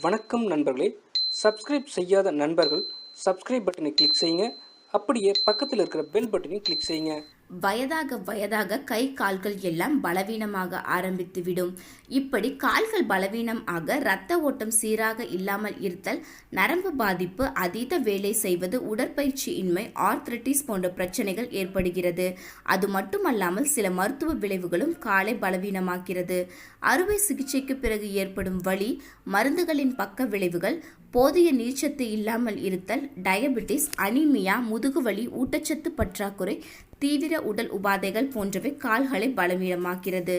வணக்கம் நண்பர்களே. சப்ஸ்கிரைப் செய்யாத நண்பர்கள் சப்ஸ்கிரைப் பட்டனை கிளிக் செய்யுங்க. அப்படியே பக்கத்தில் இருக்கிற பெல் பட்டனையும் கிளிக் செய்யுங்க. வயதாக வயதாக கை கால்கள் எல்லாம் பலவீனமாக ஆரம்பித்துவிடும். இப்படி கால்கள் பலவீனம் ஆக இரத்த ஓட்டம் சீராக இல்லாமல் இருத்தல் நரம்பு பாதிப்பு அதீத வேலை செய்வது உடற்பயிற்சி இன்மை ஆர்த்ரட்டிஸ் போன்ற பிரச்சனைகள் ஏற்படுகிறது. அது மட்டுமல்லாமல் சில மருத்துவ விளைவுகளும் காலை பலவீனமாக்கிறது. அறுவை சிகிச்சைக்கு பிறகு ஏற்படும் வலி மருந்துகளின் பக்க விளைவுகள் போதிய நீர்ச்சத்து இல்லாமல் இருத்தல் டயபெட்டிஸ் அனீமியா முதுகுவலி ஊட்டச்சத்து பற்றாக்குறை தீவிர உடல் உபாதைகள் போன்றவை கால்களை பலவீனமாக்கிறது.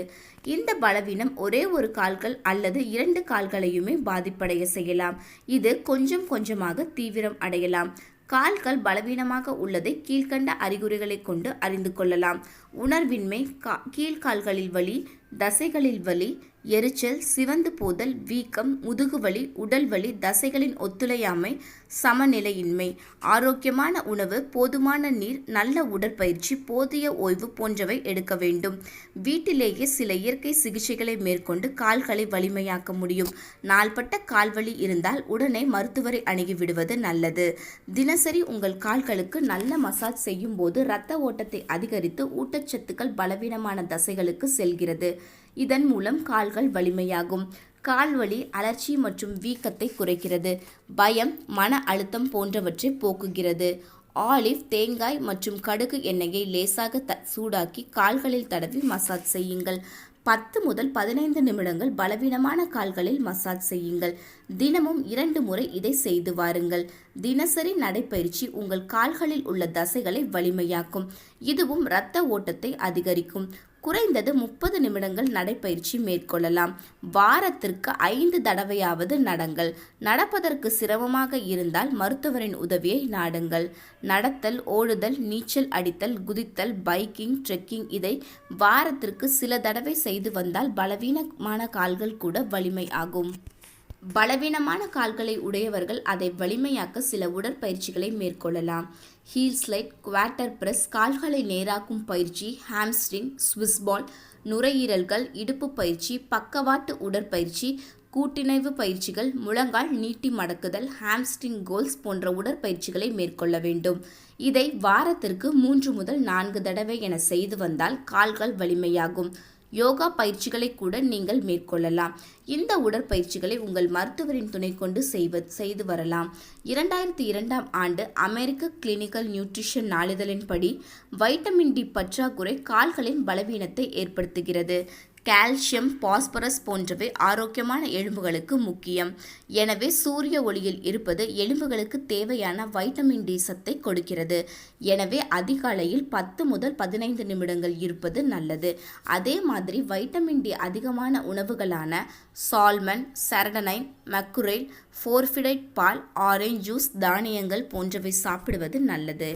இந்த பலவீனம் ஒரே ஒரு கால்கள் அல்லது இரண்டு கால்களையுமே பாதிப்படைய செய்யலாம். இது கொஞ்சம் கொஞ்சமாக தீவிரம் அடையலாம். கால்கள் பலவீனமாக உள்ளதை கீழ்க்கண்ட அறிகுறிகளை கொண்டு அறிந்து கொள்ளலாம். உணர்வின்மை கா கீழ்கால்களில் வலி தசைகளில் வலி எரிச்சல் சிவந்து போதல் வீக்கம் முதுகுவலி உடல் வலி தசைகளின் ஒத்துழையாமை சமநிலையின்மை ஆரோக்கியமான உணவு போதுமான நீர் நல்ல உடற்பயிற்சி போதிய ஓய்வு போன்றவை எடுக்க வேண்டும். வீட்டிலேயே சில இயற்கை சிகிச்சைகளை மேற்கொண்டு கால்களை வலிமையாக்க முடியும். நாள்பட்ட கால்வலி இருந்தால் உடனே மருத்துவரை அணுகிவிடுவது நல்லது. தினசரி உங்கள் கால்களுக்கு நல்ல மசாஜ் செய்யும் போது இரத்த ஓட்டத்தை அதிகரித்து ஊட்டச்சத்துக்கள் பலவீனமான தசைகளுக்கு செல்கிறது. இதன் மூலம் கால்கள் வலிமையாகும். கால்வலி அலர்ச்சி மற்றும் வீக்கத்தை குறைக்கிறது. பயம் மன அழுத்தம் போன்றவற்றை போக்குகிறது. ஆலிவ் தேங்காய் மற்றும் கடுகு எண்ணெயை லேசாக த சூடாக்கி கால்களில் தடவி மசாஜ் செய்யுங்கள். பத்து முதல் பதினைந்து நிமிடங்கள் பலவீனமான கால்களில் மசாஜ் செய்யுங்கள். தினமும் இரண்டு முறை இதை செய்து வாருங்கள். தினசரி நடைப்பயிற்சி உங்கள் கால்களில் உள்ள தசைகளை வலிமையாக்கும். இதுவும் இரத்த ஓட்டத்தை அதிகரிக்கும். குறைந்தது முப்பது நிமிடங்கள் நடைப்பயிற்சி மேற்கொள்ளலாம். வாரத்திற்கு ஐந்து தடவையாவது நடங்கள். நடப்பதற்கு சிரமமாக இருந்தால் மருத்துவரின் உதவியை நாடுங்கள். நடத்தல் ஓடுதல் நீச்சல் அடித்தல் குதித்தல் பைக்கிங் ட்ரெக்கிங் இதை வாரத்திற்கு சில தடவை செய்து வந்தால் பலவீனமான கால்கள் கூட வலிமை ஆகும். பலவீனமான கால்களை உடையவர்கள் அதை வலிமையாக்க சில உடற்பயிற்சிகளை மேற்கொள்ளலாம். ஹீல் ஸ்லைட் குவாட்டர் பிரஸ் கால்களை நேராக்கும் பயிற்சி ஹாம்ஸ்ட்ரிங் ஸ்விஸ் பால் நுரையீரல்கள் இடுப்பு பயிற்சி பக்கவாட்டு உடற்பயிற்சி கூட்டிணைவு பயிற்சிகள் முழங்கால் நீட்டி மடக்குதல் ஹாம்ஸ்ட்ரிங் கோல்ஸ் போன்ற உடற்பயிற்சிகளை மேற்கொள்ள வேண்டும். இதை வாரத்திற்கு மூன்று முதல் நான்கு தடவை என செய்து வந்தால் கால்கள் வலிமையாகும். யோகா பயிற்சிகளை கூட நீங்கள் மேற்கொள்ளலாம். இந்த உடற்பயிற்சிகளை உங்கள் மருத்துவரின் துணை கொண்டு செய்வ செய்து வரலாம். இரண்டாயிரத்தி இரண்டாம் ஆண்டு அமெரிக்க கிளினிக்கல் நியூட்ரிஷன் நாளிதழின்படி வைட்டமின் டி பற்றாக்குறை கால்களின் பலவீனத்தை ஏற்படுத்துகிறது. கால்சியம் பாஸ்பரஸ் போன்றவை ஆரோக்கியமான எலும்புகளுக்கு முக்கியம். எனவே சூரிய ஒளியில் இருப்பது எலும்புகளுக்கு தேவையான வைட்டமின் டி சத்தை கொடுக்கிறது. எனவே அதிகாலையில் பத்து முதல் பதினைந்து நிமிடங்கள் இருப்பது நல்லது. அதே மாதிரி வைட்டமின் டி அதிகமான உணவுகளான சால்மன் சரடனைன் மக்குரேல் ஃபோர்ஃபிடைட் பால் ஆரஞ்ச் ஜூஸ் தானியங்கள் போன்றவை சாப்பிடுவது நல்லது.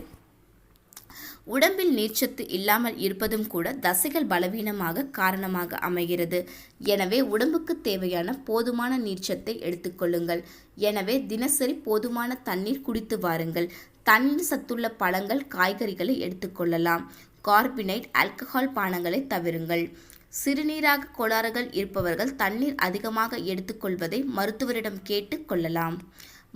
உடம்பில் நீர்ச்சத்து இல்லாமல் இருப்பதும் கூட தசைகள் பலவீனமாக காரணமாக அமைகிறது. எனவே உடம்புக்கு தேவையான போதுமான நீர்ச்சத்தை எடுத்துக்கொள்ளுங்கள் எனவே தினசரி போதுமான தண்ணீர் குடித்து வாருங்கள். தண்ணீர் சத்துள்ள பழங்கள் காய்கறிகளை எடுத்துக்கொள்ளலாம் கார்பினைட் ஆல்கஹால் பானங்களை தவிருங்கள். சிறுநீராக கோளாறுகள் இருப்பவர்கள் தண்ணீர் அதிகமாக எடுத்துக்கொள்வதை மருத்துவரிடம் கேட்டு கொள்ளலாம்.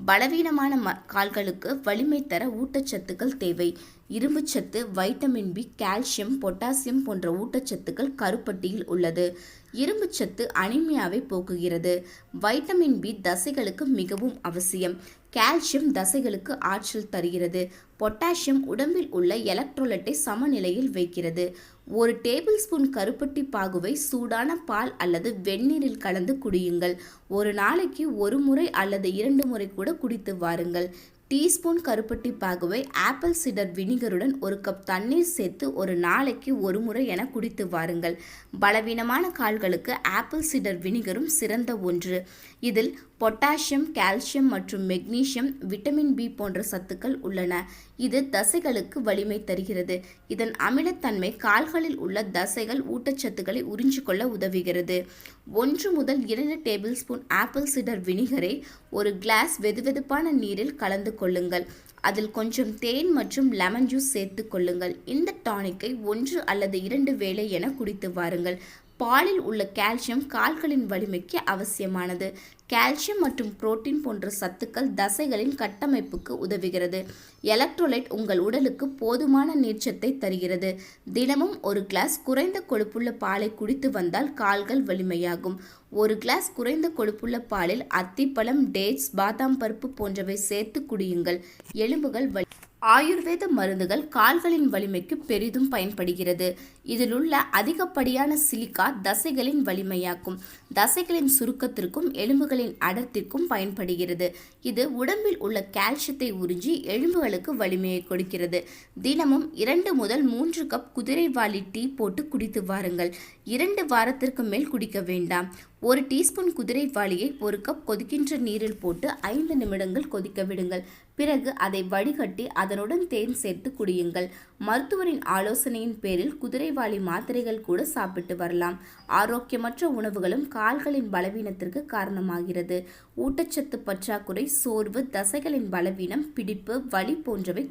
பலவீனமான ம கால்களுக்கு வலிமை தர ஊட்டச்சத்துக்கள் தேவை. இரும்புச்சத்து வைட்டமின் பி கால்சியம் பொட்டாசியம் போன்ற ஊட்டச்சத்துக்கள் கருப்பட்டியில் உள்ளது. இரும்புச்சத்து அனிமியாவை போக்குகிறது. வைட்டமின் பி தசைகளுக்கு மிகவும் அவசியம். கால்சியம் தசைகளுக்கு ஆற்றல் தருகிறது. பொட்டாசியம் உடம்பில் உள்ள எலக்ட்ரோலைட்டை சமநிலையில் வைக்கிறது. ஒரு டேபிள் ஸ்பூன் கருப்பட்டி பாகுவை சூடான பால் அல்லது வெந்நீரில் கலந்து குடியுங்கள். ஒரு நாளைக்கு ஒரு முறை அல்லது இரண்டு முறை கூட குடித்து வாருங்கள். டீஸ்பூன் கருப்பட்டி பாகுவை ஆப்பிள் சிடர் வினிகருடன் ஒரு கப் தண்ணீர் சேர்த்து ஒரு நாளைக்கு ஒரு முறை என குடித்து வாருங்கள். பலவீனமான கால்களுக்கு ஆப்பிள் சிடர் வினிகரும் சிறந்த ஒன்று. இதில் பொட்டாசியம் கால்சியம் மற்றும் மெக்னீசியம் விட்டமின் பி போன்ற சத்துக்கள் உள்ளன. இது தசைகளுக்கு வலிமை தருகிறது. இதன் அமிலத்தன்மை கால்களில் உள்ள தசைகள் ஊட்டச்சத்துக்களை உறிஞ்சிக்கொள்ள உதவுகிறது. ஒன்று முதல் இரண்டு டேபிள் ஸ்பூன் ஆப்பிள் சிடர் வினிகரை ஒரு கிளாஸ் வெதுவெதுப்பான நீரில் கலந்து கொள்ளுங்கள் அதில் கொஞ்சம் தேன் மற்றும் லெமன் ஜூஸ் சேர்த்து கொள்ளுங்கள். இந்த டானிக்கை ஒன்று அல்லது இரண்டு வேளை என குடித்து வாருங்கள். பாலில் உள்ள கால்சியம் கால்களின் வலிமைக்கு அவசியமானது. கால்சியம் மற்றும் புரோட்டீன் போன்ற சத்துக்கள் தசைகளின் கட்டமைப்புக்கு உதவுகிறது. எலக்ட்ரோலைட் உங்கள் உடலுக்கு போதுமான நீர்ச்சத்தை தருகிறது. தினமும் ஒரு கிளாஸ் குறைந்த கொழுப்புள்ள பாலை குடித்து வந்தால் கால்கள் வலிமையாகும். ஒரு கிளாஸ் குறைந்த கொழுப்புள்ள பாலில் அத்திப்பழம் டேட்ஸ் பாதாம் பருப்பு போன்றவை சேர்த்து குடியுங்கள். எலும்புகள் வலி ஆயுர்வேத மருந்துகள் கால்களின் வலிமைக்கு பெரிதும் பயன்படுகிறது. இதில் உள்ள அதிகப்படியான சிலிக்கா தசைகளின் வலிமையாக்கும். தசைகளின் சுருக்கத்திற்கும் எலும்புகளின் அடர்த்திற்கும் பயன்படுகிறது. இது உடம்பில் உள்ள கால்சியத்தை உறிஞ்சி எலும்புகளுக்கு வலிமையை கொடுக்கிறது. தினமும் இரண்டு முதல் மூன்று கப் குதிரைவாலி டீ போட்டு குடித்து வாருங்கள். இரண்டு வாரத்திற்கு மேல் குடிக்க வேண்டாம். ஒரு டீஸ்பூன் குதிரைவாளியை ஒரு கப் கொதிக்கின்ற நீரில் போட்டு ஐந்து நிமிடங்கள் கொதிக்க விடுங்கள். பிறகு அதை வடிகட்டி அதனுடன் தேன் சேர்த்து குடியுங்கள். மருத்துவரின் ஆலோசனையின் பேரில் குதிரைவாளி மாத்திரைகள் கூட சாப்பிட்டு வரலாம். ஆரோக்கியமற்ற உணவுகளும் கால்களின் பலவீனத்திற்கு காரணமாகிறது. ஊட்டச்சத்து பற்றாக்குறை சோர்வு தசைகளின் பலவீனம் பிடிப்பு வலி போன்றவை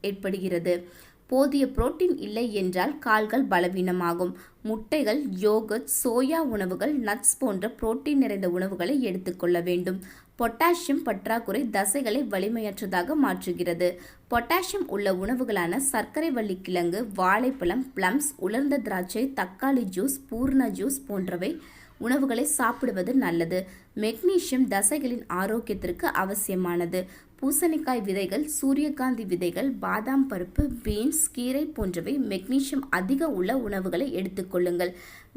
ஏற்படுகிறது. போதிய புரோட்டீன் இல்லை என்றால் கால்கள் பலவீனமாகும். முட்டைகள் யோகட் சோயா உணவுகள் நட்ஸ் போன்ற புரோட்டீன் நிறைந்த உணவுகளை எடுத்துக்கொள்ள வேண்டும். பொட்டாசியம் பற்றாக்குறை தசைகளை வலிமையற்றதாக மாற்றுகிறது. பொட்டாசியம் உள்ள உணவுகளான சர்க்கரை வள்ளி கிழங்கு வாழைப்பழம் பிளம்ஸ் உலர்ந்த திராட்சை தக்காளி ஜூஸ் பூர்ண ஜூஸ் போன்றவை உணவுகளை சாப்பிடுவது நல்லது. மெக்னீசியம் தசைகளின் ஆரோக்கியத்திற்கு அவசியமானது. பூசணிக்காய் விதைகள் சூரியகாந்தி விதைகள் பாதாம் பருப்பு பீன்ஸ் கீரை போன்றவை மெக்னீசியம் அதிக உள்ள உணவுகளை எடுத்துக்கொள்ளுங்கள்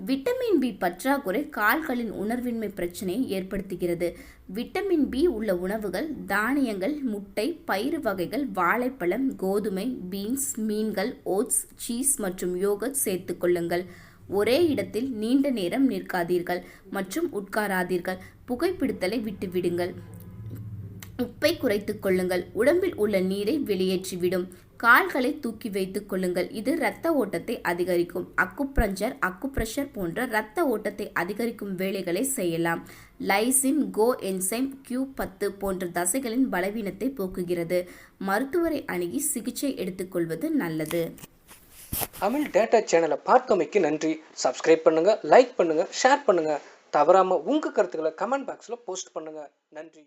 விட்டமின் பி பற்றாக்குறை கால்களின் உணர்வின்மை பிரச்சனையை ஏற்படுத்துகிறது. விட்டமின் பி உள்ள உணவுகள் தானியங்கள் முட்டை பயிறு வகைகள் வாழைப்பழம் கோதுமை பீன்ஸ் மீன்கள் ஓட்ஸ் சீஸ் மற்றும் யோகட் சேர்த்துக்கொள்ளுங்கள் ஒரே இடத்தில் நீண்ட நேரம் நிற்காதீர்கள் மற்றும் உட்காராதீர்கள். புகைப்பிடித்தலை விட்டுவிடுங்கள். உப்பை குறைத்து கொள்ளுங்கள். உடம்பில் உள்ள நீரை வெளியேற்றிவிடும். கால்களை தூக்கி வைத்துக் கொள்ளுங்கள். இது இரத்த ஓட்டத்தை அதிகரிக்கும். அக்குப்ரஞ்சர் அக்குப்ரெஷர் போன்ற இரத்த ஓட்டத்தை அதிகரிக்கும் வேலைகளை செய்யலாம். லைசின் கோ என்சைம் கியூ பத்து போன்ற தசைகளின் பலவீனத்தை போக்குகிறது. மருத்துவரை அணுகி சிகிச்சை எடுத்துக்கொள்வது நல்லது. தமிழ் டேட்டா சேனலை பார்க்கமைக்கு நன்றி. சப்ஸ்கிரைப் பண்ணுங்க லைக் பண்ணுங்க ஷேர் பண்ணுங்க. தவறாம உங்க கருத்துக்களை கமெண்ட் பாக்ஸ்ல போஸ்ட் பண்ணுங்க. நன்றி.